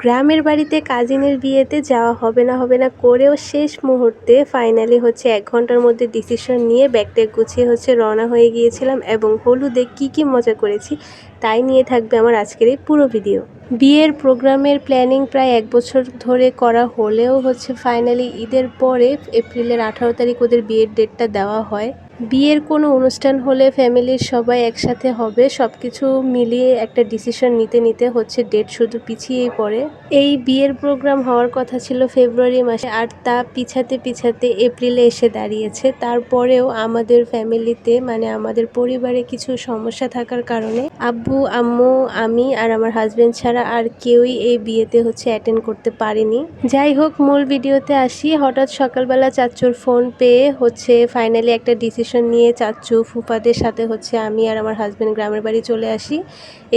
গ্রামের বাড়িতে কাজিনের বিয়েতে যাওয়া হবে না হবে না করেও শেষ মুহূর্তে ফাইনালি হচ্ছে এক ঘণ্টার মধ্যে ডিসিশন নিয়ে ব্যাগটা গুছিয়ে হচ্ছে রওনা হয়ে গিয়েছিলাম এবং হলুদে কি কি মজা করেছি তাই নিয়ে থাকবে আমার আজকের এই পুরো ভিডিও বিয়ের প্রোগ্রামের প্ল্যানিং প্রায় এক বছর ধরে করা হলেও হচ্ছে ফাইনালি ঈদের পরে এপ্রিলের আঠারো তারিখ ওদের বিয়ের ডেটটা দেওয়া হয়। বিয়ের কোনো অনুষ্ঠান হলে ফ্যামিলির সবাই একসাথে হবে সব কিছু মিলিয়ে একটা ডিসিশন নিতে নিতে হচ্ছে ডেট শুধু পিছিয়েই পড়ে। এই বিয়ের প্রোগ্রাম হওয়ার কথা ছিল ফেব্রুয়ারি মাসে আর তা পিছাতে পিছাতে এপ্রিলে এসে দাঁড়িয়েছে। তারপরেও আমাদের ফ্যামিলিতে মানে আমাদের পরিবারে কিছু সমস্যা থাকার কারণে আব্বু, আম্মু, আমি আর আমার হাজবেন্ড ছাড়া আর কেউই এই বিয়েতে হচ্ছে অ্যাটেন্ড করতে পারেনি। যাই হোক, মূল ভিডিওতে আসি। হঠাৎ সকালবেলা চাচুর ফোন পেয়ে হচ্ছে ফাইনালি একটা ডিসিশন নিয়ে চাচু, ফুফাদের সাথে হচ্ছে আমি আর আমার হাজব্যান্ড গ্রামের বাড়ি চলে আসি।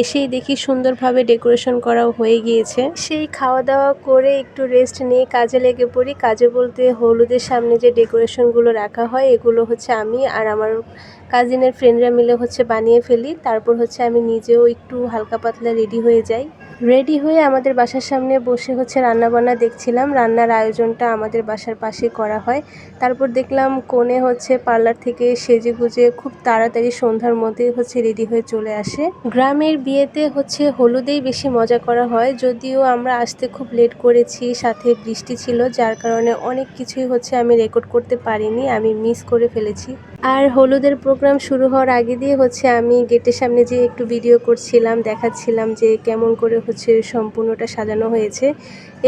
এসেই দেখি সুন্দরভাবে ডেকোরেশন করাও হয়ে গিয়েছে। সেই খাওয়া দাওয়া করে একটু রেস্ট নিয়ে কাজে লেগে পড়ি। কাজে বলতে হলুদের সামনে যে ডেকোরেশনগুলো রাখা হয়, এগুলো হচ্ছে আমি আর আমার কাজিনের ফ্রেন্ডরা মিলে হচ্ছে বানিয়ে ফেলি। তারপর হচ্ছে আমি নিজেও একটু হালকা পাতলা রেডি হয়ে যাই। রেডি হয়ে আমাদের বাসার সামনে বসে হচ্ছে রান্নাবান্না দেখছিলাম। রান্নার আয়োজনটা আমাদের বাসার পাশে করা হয়। তারপর দেখলাম কোণে হচ্ছে পার্লার থেকে সেজে গুজে খুব তাড়াতাড়ি সন্ধ্যার মধ্যে হচ্ছে রেডি হয়ে চলে আসে। গ্রামের বিয়েতে হচ্ছে হলুদেই বেশি মজা করা হয়। যদিও আমরা আসতে খুব লেট করেছি, সাথে বৃষ্টি ছিল, যার কারণে অনেক কিছুই হচ্ছে আমি রেকর্ড করতে পারিনি, আমি মিস করে ফেলেছি। আর হলুদের প্রোগ্রাম শুরু হওয়ার আগে দিয়ে হচ্ছে আমি গেটের সামনে যে একটু ভিডিও করছিলাম, দেখাচ্ছিলাম যে কেমন করে হচ্ছে সম্পূর্ণটা সাজানো হয়েছে।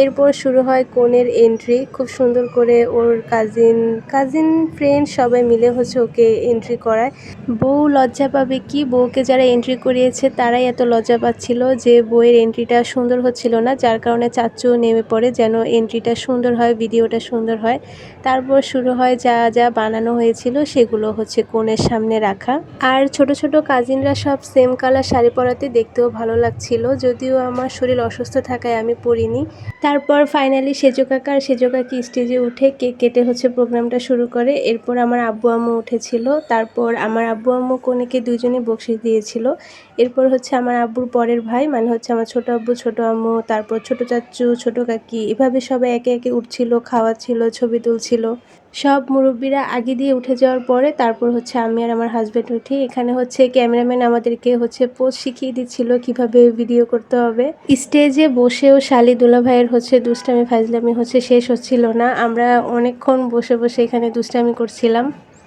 এরপর শুরু হয় কনের এন্ট্রি খুব সুন্দর করে ওর কাজিন কাজিন ফ্রেন্ড সবাই মিলে হচ্ছে ওকে এন্ট্রি করায়। বউ লজ্জা পাবে কি? বউকে যারা এন্ট্রি করিয়েছে তারাই এত লজ্জা পাচ্ছিল যে বইয়ের এন্ট্রিটা সুন্দর হচ্ছিল না, যার কারণে চাচ্চু নেমে পড়ে যেন এন্ট্রিটা সুন্দর হয় ভিডিওটা সুন্দর হয়। তারপর শুরু হয় যা যা বানানো হয়েছিল সেগুলো হচ্ছে কোণের সামনে রাখা। আর ছোট ছোট কাজিনরা সব সেম কালার শাড়ি পরাতে দেখতেও ভালো লাগছিল, যদিও আমার শরীর অসুস্থ থাকায় আমি পড়িনি। তারপর ফাইনালি সেজো কাকা আর সেজো কাকি স্টেজে উঠে কেক কেটে হচ্ছে প্রোগ্রামটা শুরু করে। এরপর আমার আব্বু আম্মু উঠেছিল। তারপর আমার আব্বু আম্মু কনেকে দুজনেই বকশিস দিয়েছিল। এরপর হচ্ছে আমার আব্বুর পরের ভাই মানে হচ্ছে আমার ছোট আব্বু, ছোট আম্মু, তারপর ছোট চাচ্চু ছোট কাকি, এভাবে সবাই একে একে উঠছিল, খাওয়াচ্ছিল, ছবি তুলছিল। সব মুরব্বীরা আগে দিয়ে উঠে যাওয়ার পরে তারপর হচ্ছে আমি আর আমার হাজব্যান্ড উঠি। এখানে হচ্ছে ক্যামেরাম্যান আমাদেরকে হচ্ছে পোস্ট শিখিয়ে দিচ্ছিল কীভাবে ভিডিও করতে হবে। স্টেজে বসেও শালি দুলা ভাইয়ের হচ্ছে দুষ্টামি, ফাজলামি হচ্ছে শেষ হচ্ছিল না। আমরা অনেকক্ষণ বসে বসে এখানে দুষ্টামি করছিলাম।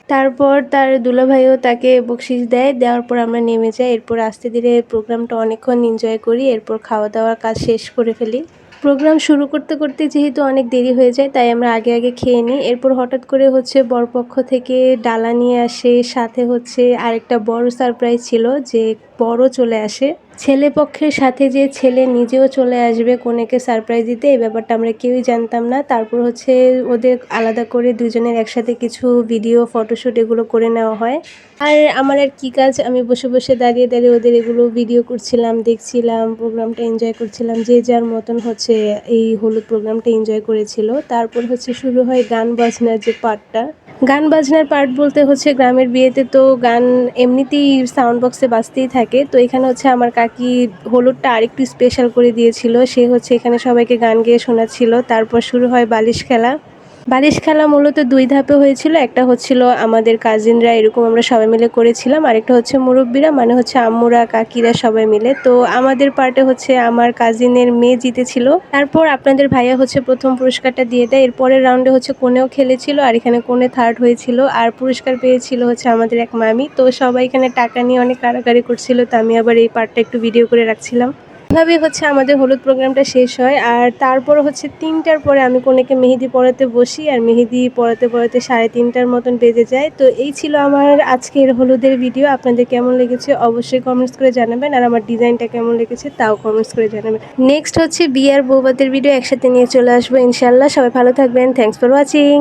তারপর তার দুলাভাইও তাকে বকশিস দেয়। দেওয়ার পর আমরা নেমে যাই। এরপর আস্তে ধীরে প্রোগ্রামটা অনেকক্ষণ এনজয় করি। এরপর খাওয়া দাওয়ার কাজ শেষ করে ফেলি। প্রোগ্রাম শুরু করতে করতে যেহেতু অনেক দেরি হয়ে যায়, তাই আমরা আগে আগে খেয়ে নিই। এরপর হঠাৎ করে হচ্ছে বরপক্ষ থেকে ডালা নিয়ে আসে। সাথে হচ্ছে আরেকটা বড় সারপ্রাইজ ছিল যে বড় চলে আসে। ছেলে পক্ষের সাথে যে ছেলে নিজেও চলে আসবে কনেকে সারপ্রাইজ দিতে, এই ব্যাপারটা আমরা কেউই জানতাম না। তারপর হচ্ছে ওদের আলাদা করে দুজনের একসাথে কিছু ভিডিও ফটোশ্যুট এগুলো করে নেওয়া হয়। আর আমার আর কী কাজ? আমি বসে বসে দাঁড়িয়ে দাঁড়িয়ে ওদের এগুলো ভিডিও করছিলাম, দেখছিলাম প্রোগ্রামটা এনজয় করছিলাম। যে যার মতন হচ্ছে এই হলুদ প্রোগ্রামটা এনজয় করেছিল। তারপর হচ্ছে শুরু হয় গান বাজনার যে পার্টটা গান বাজনার পার্ট বলতে হচ্ছে গ্রামের বিয়েতে তো গান এমনিতেই সাউন্ড বক্সে বাজতেই থাকে। তো এখানে হচ্ছে আমার কাকি হলুদটা আরেকটু স্পেশাল করে দিয়েছিল। সে হচ্ছে এখানে সবাইকে গান গেয়ে শোনাচ্ছিল। তারপর শুরু হয় বালিশ খেলা। বালিশ খেলা মূলত দুই ধাপে হয়েছিল। একটা হচ্ছিল আমাদের কাজিনরা এরকম আমরা সবাই মিলে করেছিলাম। আরেকটা হচ্ছে মুরব্বীরা মানে হচ্ছে আম্মুরা, কাকিরা সবাই মিলে। তো আমাদের পার্টে হচ্ছে আমার কাজিনের মেয়ে জিতেছিল। তারপর আপনাদের ভাইয়া হচ্ছে প্রথম পুরস্কারটা দিয়ে দেয়। এরপরের রাউন্ডে হচ্ছে কোনেও খেলেছিল আর এখানে কোনে থার্ড হয়েছিল। আর পুরস্কার পেয়েছিল হচ্ছে আমাদের এক মামি। তো সবাই এখানে টাকা নিয়ে অনেক কাড়াকাড়ি করছিল। তো আমি আবার এই পার্টটা একটু ভিডিও করে রাখছিলাম। এভাবে হচ্ছে আমাদের হলুদ প্রোগ্রামটা শেষ হয়, আর তারপর হচ্ছে তিনটার পরে আমি কোনেকে মেহেদি পড়াতে বসি, আর মেহেদি পড়াতে পড়াতে সাড়ে তিনটার মতন বেজে যায়। তো এই ছিল আমার আজকের হলুদের ভিডিও আপনাদের কেমন লেগেছে অবশ্যই কমেন্টস করে জানাবেন, আর আমার ডিজাইনটা কেমন লেগেছে তাও কমেন্টস করে জানাবেন। নেক্সট হচ্ছে বিয়ার বৌবাদের ভিডিও একসাথে নিয়ে চলে আসব ইনশাল্লাহ সবাই ভালো থাকবেন থ্যাংকস ফর ওয়াচিং